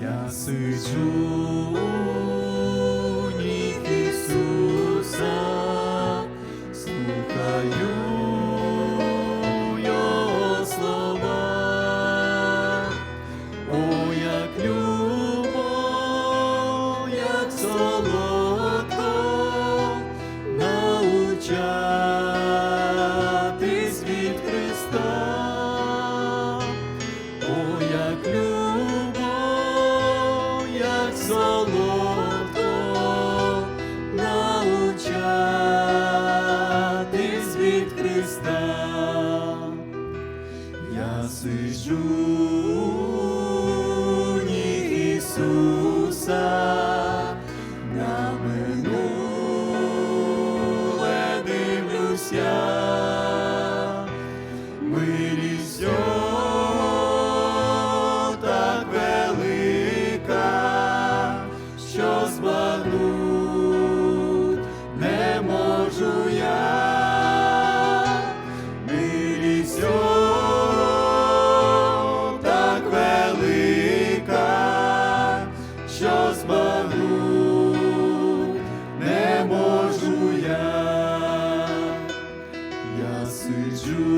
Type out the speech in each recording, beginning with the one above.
야스 주 Я сижу у Ісуса, на минуле дивлюся, милість так велика, що збавляє. можу, не можу я, сиджу.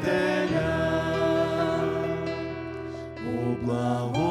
Спасителя, у благо.